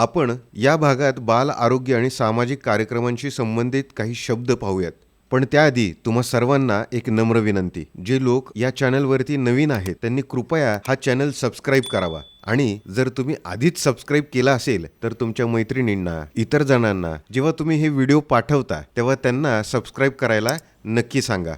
आपण या भागात बाल आरोग्य आणि सामाजिक कार्यक्रमांशी संबंधित काही शब्द पाहूयात. पण त्याआधी तुम्हा सर्वांना एक नम्र विनंती. जे लोक या चॅनलवरती नवीन आहेत त्यांनी कृपया हा चॅनल सबस्क्राईब करावा. आणि जर तुम्ही आधीच सबस्क्राईब केला असेल तर तुमच्या मैत्रिणींना इतर जणांना जेव्हा तुम्ही हे व्हिडिओ पाठवता तेव्हा त्यांना सबस्क्राईब करायला नक्की सांगा.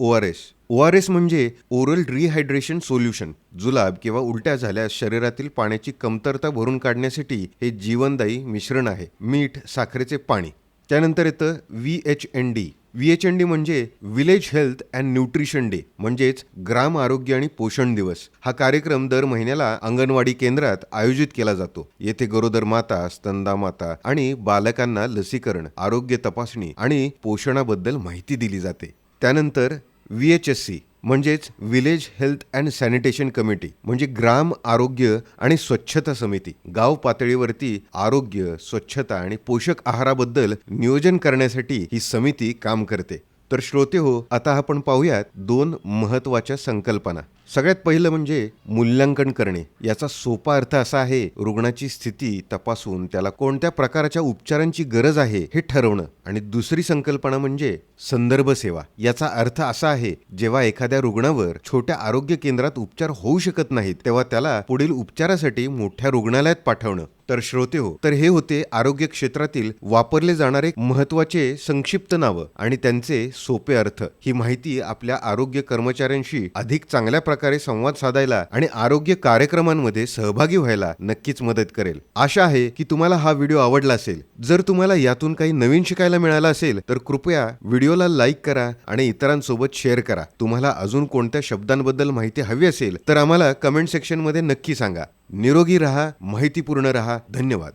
O R S O R S म्हणजे ओरल रिहायड्रेशन सोल्युशन जुलाब किंवा उलट्या झाल्यास शरीरातील पाण्याची कमतरता भरून काढण्यासाठी हे जीवनदायी मिश्रण आहे मीठ साखरेचे पाणी. त्यानंतर येतं V H N D V H N D म्हणजे village health and nutrition day म्हणजेच ग्राम आरोग्य आणि पोषण दिवस. हा कार्यक्रम दर महिन्याला अंगणवाडी केंद्रात आयोजित केला जातो. येथे गरोदर माता स्तंदा माता आणि बालकांना लसीकरण आरोग्य तपासणी आणि पोषणाबद्दल माहिती दिली जाते. त्यानंतर व्ही एच एस सी म्हणजेच village health and sanitation committee म्हणजे ग्राम आरोग्य आणि स्वच्छता समिती. गाव पातळीवरती आरोग्य स्वच्छता आणि पोषक आहाराबद्दल नियोजन करण्यासाठी ही समिती काम करते. तर श्रोते हो आता आपण पाहूयात दोन महत्त्वाच्या संकल्पना. सगळ्यात पहिलं म्हणजे मूल्यांकन करणे. याचा सोपा अर्थ असा आहे रुग्णाची स्थिती तपासून त्याला कोणत्या प्रकारच्या उपचारांची गरज आहे हे ठरवणं. आणि दुसरी संकल्पना म्हणजे संदर्भ सेवा. याचा अर्थ असा आहे जेव्हा एखाद्या रुग्णावर छोट्या आरोग्य केंद्रात उपचार होऊ शकत नाहीत तेव्हा त्याला पुढील उपचारासाठी मोठ्या रुग्णालयात पाठवणं. तर श्रोते हो तर हे होते आरोग्य क्षेत्रातील वापरले जाणारे महत्त्वाचे संक्षिप्त नावं आणि त्यांचे सोपे अर्थ. ही माहिती आपल्या आरोग्य कर्मचाऱ्यांशी अधिक चांगल्या प्रकारे संवाद साधायला आणि आरोग्य कार्यक्रमांमध्ये सहभागी व्हायला नक्कीच मदत करेल. आशा आहे की तुम्हाला हा व्हिडिओ आवडला असेल. जर तुम्हाला यातून काही नवीन शिकायला मिळालं असेल तर कृपया व्हिडिओला लाईक करा आणि इतरांसोबत शेअर करा. तुम्हाला अजून कोणत्या शब्दांबद्दल माहिती हवी असेल तर आम्हाला कमेंट सेक्शनमध्ये नक्की सांगा. निरोगी रहा माहितीपूर्ण रहा. धन्यवाद.